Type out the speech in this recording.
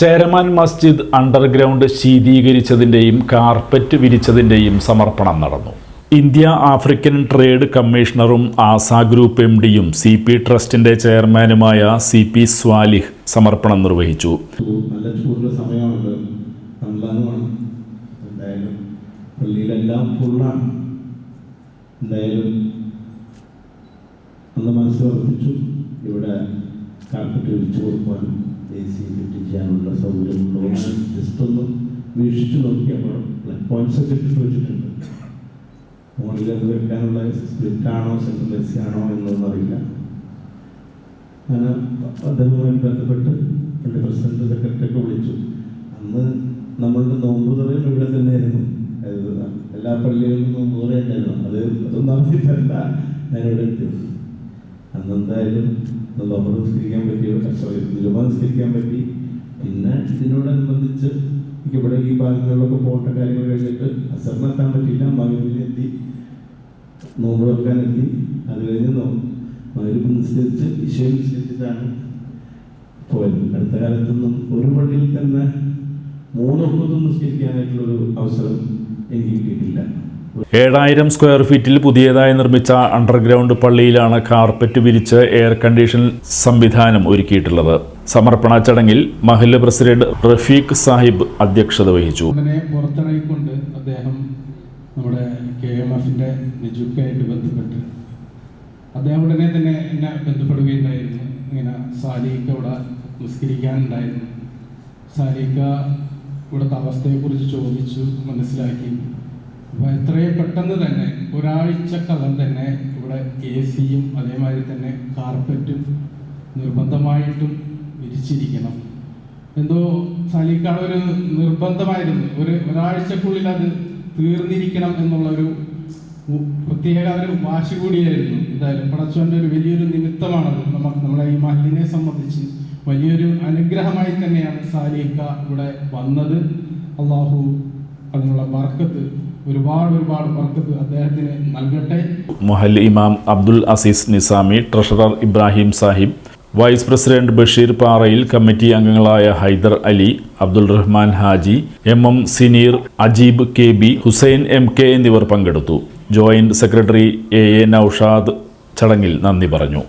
Cheraman Masjid underground ശീതീകരിച്ചതിന്റെയും carpet വിരിച്ചതിന്റെയും സമർപ്പണം നടന്നു. ഇന്ത്യ ആഫ്രിക്കൻ ട്രേഡ് കമ്മീഷണറും ആസ ഗ്രൂപ്പ് എം ഡിയും സി പി ട്രസ്റ്റിന്റെ ചെയർമാനുമായ സി പി സ്വാലിഹ് സമർപ്പണം നിർവഹിച്ചു. പള്ളിയിലെല്ലാം ഫുള്ളാണ് എന്തായാലും ഇവിടെ എ സി ഫിറ്റ് ചെയ്യാനുള്ള സൗകര്യമുണ്ടോ ജസ്റ്റ് ഒന്ന് വീക്ഷിച്ചു നോക്കിയപ്പോൾ പ്ലഗ് പോയിന്റ്സ് ഒക്കെ ഇട്ട് വെച്ചിട്ടുണ്ട് മുകളിൽ വെക്കാനുള്ള സ്പ്ലിറ്റ് ആണോ സെൻട്രൽ ആണോ എന്നൊന്നും അറിയില്ല. അങ്ങനെ അദ്ദേഹവുമായി ബന്ധപ്പെട്ട് എന്റെ പ്രസിഡന്റ് സെക്രട്ടറിയൊക്കെ വിളിച്ചു. അന്ന് നമ്മളുടെ നോമ്പ് തുറയും ഇവിടെ തന്നെയായിരുന്നു. എല്ലാ പള്ളികളിലും നോമ്പ് തുറ ഉണ്ടായിരുന്നു. അത് അതൊന്നും അറിഞ്ഞിട്ടല്ല ഞാനിവിടെ എത്തിയത് അന്ന് നിസ്കരിക്കാൻ പറ്റി സോറി തിരുമ നിസ്കരിക്കാൻ പറ്റി. പിന്നെ ഇതിനോടനുബന്ധിച്ച് എനിക്ക് ഇവിടെ ഈ ഭാഗങ്ങളിലൊക്കെ പോകേണ്ട കാര്യങ്ങൾ കഴിഞ്ഞിട്ട് അസറിനെത്താൻ പറ്റിയില്ല മകനിൽ എത്തി നോമ്പ് വെക്കാൻ എത്തി അത് കഴിഞ്ഞ് നോ മകരിപ്പ് നിസ്കരിച്ച് വിഷയം നിസ്കരിച്ചിട്ടാണ് പോയത്. അടുത്ത കാലത്തൊന്നും ഒരു പള്ളിയിൽ തന്നെ മൂന്നൊപ്പത്തും നിസ്കരിക്കാനായിട്ടുള്ളൊരു അവസരം എനിക്ക് കിട്ടിയിട്ടില്ല. ഏഴായിരം സ്ക്വയർ ഫീറ്റിൽ പുതിയതായി നിർമ്മിച്ച അണ്ടർഗ്രൗണ്ട് പള്ളിയിലാണ് കാർപ്പറ്റ് വിരിച്ച് എയർ കണ്ടീഷൻ സംവിധാനം ഒരുക്കിയിട്ടുള്ളത്. സമർപ്പണ ചടങ്ങിൽ മഹല്ല് പ്രസിഡന്റ് റഫീഖ് സാഹിബ് അധ്യക്ഷത വഹിച്ചു. പുറത്തിറങ്ങിക്കൊണ്ട് അദ്ദേഹം നമ്മുടെ കെ എം എഫിന്റെ നിജുക്കായിട്ട് ബന്ധപ്പെട്ട് അദ്ദേഹം ഉടനെ തന്നെ എന്നെ ബന്ധപ്പെടുകയുണ്ടായിരുന്നു. ഇങ്ങനെ സാലിക്ക ഇവിടെ നിസ്കരിക്കാനുണ്ടായിരുന്നു. സാലിക്ക ഇവിടുത്തെ അവസ്ഥയെക്കുറിച്ച് ചോദിച്ചു മനസ്സിലാക്കി. എത്രയും പെട്ടെന്ന് തന്നെ ഒരാഴ്ചക്കകം തന്നെ ഇവിടെ എ സിയും അതേമാതിരി തന്നെ കാർപ്പറ്റും നിർബന്ധമായിട്ടും വിരിച്ചിരിക്കണം. എന്തോ സാലിക്കാട് ഒരു നിർബന്ധമായിരുന്നു. ഒരു ഒരാഴ്ചക്കുള്ളിൽ അത് തീർന്നിരിക്കണം എന്നുള്ള ഒരു പ്രത്യേക ഒരു വാശി കൂടിയായിരുന്നു. എന്തായാലും പടച്ചോന്റെ ഒരു വലിയൊരു നിമിത്തമാണത്. നമുക്ക് നമ്മളെ ഈ മഹലിനെ സംബന്ധിച്ച് വലിയൊരു അനുഗ്രഹമായി തന്നെയാണ് സാലിക്ക ഇവിടെ വന്നത്. അള്ളാഹു അതിനുള്ള ബർക്കത്ത് ഒരുപാട് ഒരുപാട് ബർക്കത്ത് അദ്ദേഹത്തിന് നൽകട്ടെ. മൊഹൽ ഇമാം Abdul Aziz Nizami treasurer Ibrahim Sahib vice president Basheer Parayil committee അംഗങ്ങളായ Haider Ali Abdul Rahman Haji M M Sineer Ajeeb K B Hussain M K എന്നിവർ പങ്കെടുത്തു. Joint secretary A A Noushad ചടങ്ങിൽ നന്ദി പറഞ്ഞു.